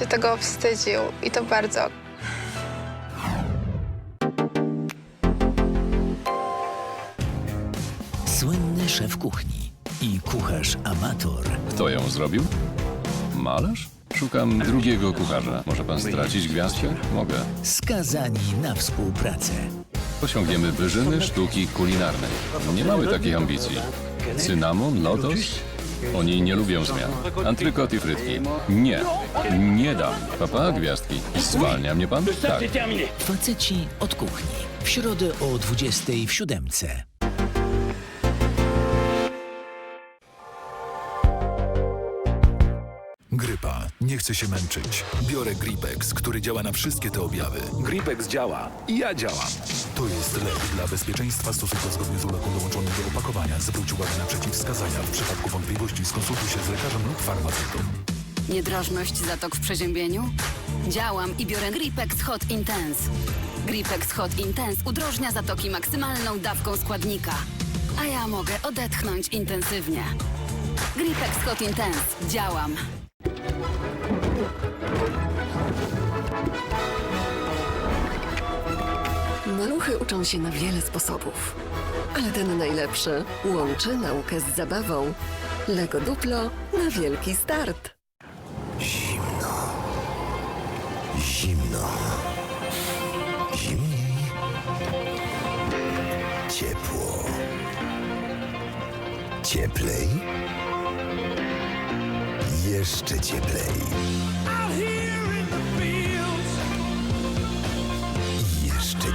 się tego wstydził i to bardzo. Słynny szef kuchni i kucharz amator. Kto ją zrobił? Malarz? Szukam drugiego kucharza. Może pan stracić gwiazdkę? Mogę. Skazani na współpracę. Osiągniemy wyżyny sztuki kulinarnej. Nie mamy takich ambicji. Cynamon, lotos? Oni nie lubią zmian. Antrykot i frytki. Nie. Nie dam. Papa, gwiazdki. Zwalnia mnie pan? Tak. Faceci od kuchni. W środę o 20 w siódemce. Grypa. Nie chcę się męczyć. Biorę Gripex, który działa na wszystkie te objawy. Gripex działa i ja działam. To jest lek dla bezpieczeństwa. Stosuj go zgodnie z uloką dołączonym do opakowania. Zwróć uwagę na przeciwwskazania. W przypadku wątpliwości skonsultuj się z lekarzem lub farmaceutą. Niedrożność zatok w przeziębieniu? Działam i biorę Gripex Hot Intense. Gripex Hot Intense udrożnia zatoki maksymalną dawką składnika. A ja mogę odetchnąć intensywnie. Gripex Hot Intense. Działam. Maluchy uczą się na wiele sposobów, ale ten najlepszy łączy naukę z zabawą. Lego Duplo na wielki start. Zimno. Zimno. Zimniej. Ciepło. Cieplej. Jeszcze cieplej.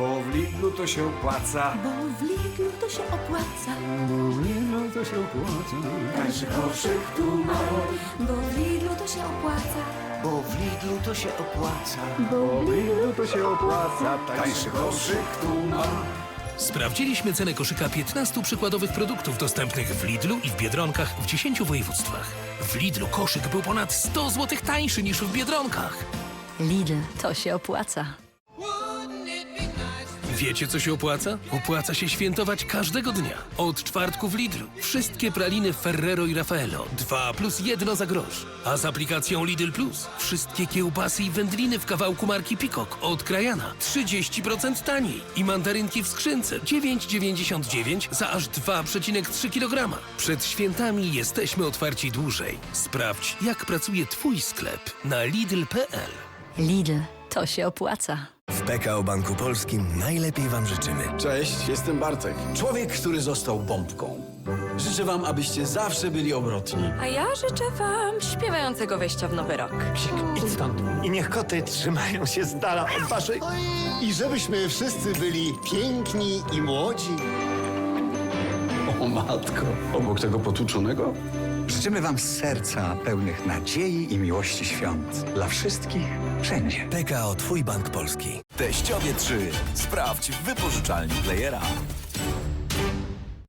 Bo w Lidlu to się opłaca. Bo w Lidlu to się opłaca, Bo w Lidlu to się opłaca. tańszy koszyk tu masz. Bo w Lidlu to się opłaca, Bo w Lidlu to się opłaca. Bo w Lidlu to się opłaca. Tańszy koszyk tu ma. Sprawdziliśmy cenę koszyka 15 przykładowych produktów dostępnych w Lidlu i w Biedronkach w 10 województwach. W Lidlu koszyk był ponad 100 zł tańszy niż w Biedronkach. Lidl. To się opłaca. Wiecie, co się opłaca? Opłaca się świętować każdego dnia. Od czwartku w Lidlu. Wszystkie praliny Ferrero i Raffaello. 2 plus 1 za grosz. A z aplikacją Lidl Plus wszystkie kiełbasy i wędliny w kawałku marki Peacock od Krajana 30% taniej. I mandarynki w skrzynce 9,99 za aż 2,3 kg. Przed świętami jesteśmy otwarci dłużej. Sprawdź, jak pracuje Twój sklep na lidl.pl. Lidl. To się opłaca. W PKO Banku Polskim najlepiej Wam życzymy. Cześć, jestem Bartek. Człowiek, który został bombką. Życzę wam, abyście zawsze byli obrotni. a ja życzę wam śpiewającego wejścia w nowy rok. Idź stąd. I niech koty trzymają się z dala od Waszej... I żebyśmy wszyscy byli piękni i młodzi. O matko. Obok tego potłuczonego? Życzymy wam z serca pełnych nadziei i miłości świąt. Dla wszystkich, wszędzie. PKO Twój Bank Polski. Teściowie 3. Sprawdź w wypożyczalni Playera.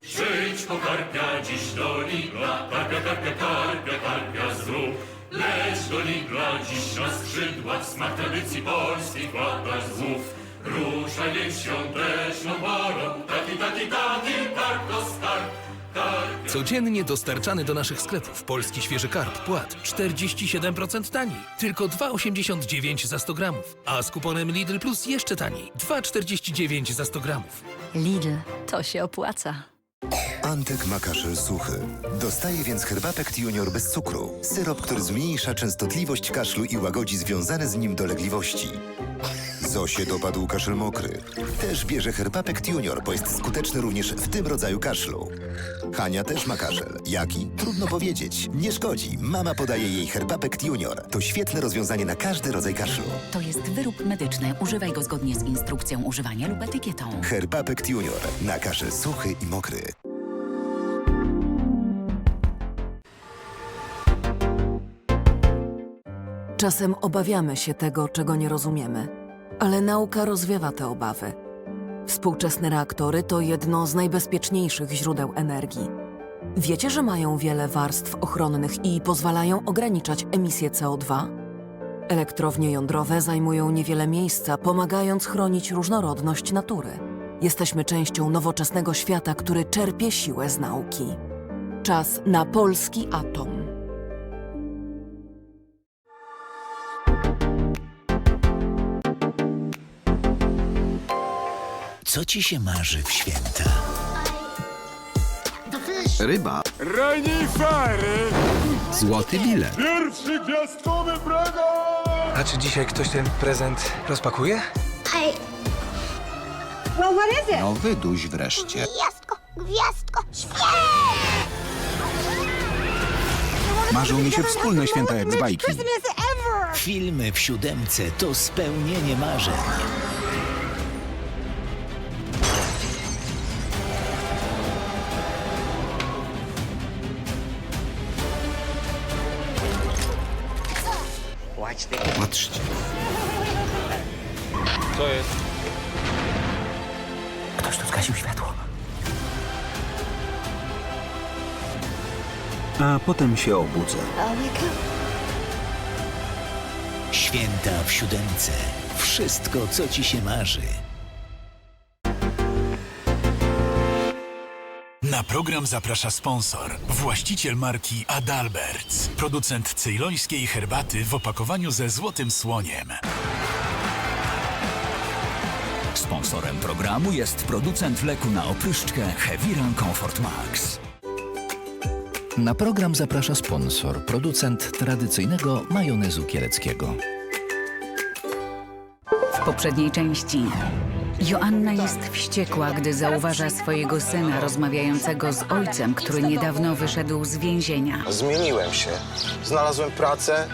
Przyjdź po karpia dziś do Lidla, karpia, karpia, karpia, karpia zdrów. Leć do Lidla dziś na skrzydłach, smak tradycji polskiej wkładasz znów. Ruszaj więc świąteczną parą, taki, taki, taki, karp to skarb. Codziennie dostarczany do naszych sklepów polski świeży karp płat 47% taniej, tylko 2,89 za 100 gramów, a z kuponem Lidl Plus jeszcze taniej, 2,49 za 100 gramów. Lidl. To się opłaca. Antek ma kaszel suchy. Dostaje więc Herbapekt Junior bez cukru. Syrop, który zmniejsza częstotliwość kaszlu i łagodzi związane z nim dolegliwości. Zosie dopadł kaszel mokry. Też bierze Herbapekt Junior, bo jest skuteczny również w tym rodzaju kaszlu. Hania też ma kaszel. Jaki? Trudno powiedzieć. Nie szkodzi. Mama podaje jej Herbapekt Junior. To świetne rozwiązanie na każdy rodzaj kaszlu. To jest wyrób medyczny. Używaj go zgodnie z instrukcją używania lub etykietą. Herbapekt Junior. Na kaszel suchy i mokry. Czasem obawiamy się tego, czego nie rozumiemy, ale nauka rozwiewa te obawy. Współczesne reaktory to jedno z najbezpieczniejszych źródeł energii. Wiecie, że mają wiele warstw ochronnych i pozwalają ograniczać emisję CO2? Elektrownie jądrowe zajmują niewiele miejsca, pomagając chronić różnorodność natury. Jesteśmy częścią nowoczesnego świata, który czerpie siłę z nauki. Czas na polski atom. Co ci się marzy w święta? Ryba. Renifery! Złoty bilet. Pierwszy gwiazdkowy prezent! A czy dzisiaj ktoś ten prezent rozpakuje? No wyduś wreszcie. Gwiazdko, gwiazdko, Marzą mi się wspólne święta jak z bajki. Filmy w siódemce to spełnienie marzeń. Patrzcie. Co jest? Ktoś tu zgasił światło. A potem się obudzę. Święta w siódemce. Wszystko, co ci się marzy. Na program zaprasza sponsor, właściciel marki Adalberts, producent cejlońskiej herbaty w opakowaniu ze złotym słoniem. Sponsorem programu jest producent leku na opryszczkę Heviran Comfort Max. Na program zaprasza sponsor, producent tradycyjnego majonezu kieleckiego. W poprzedniej części Joanna jest wściekła, gdy zauważa swojego syna rozmawiającego z ojcem, który niedawno wyszedł z więzienia. Zmieniłem się. Znalazłem pracę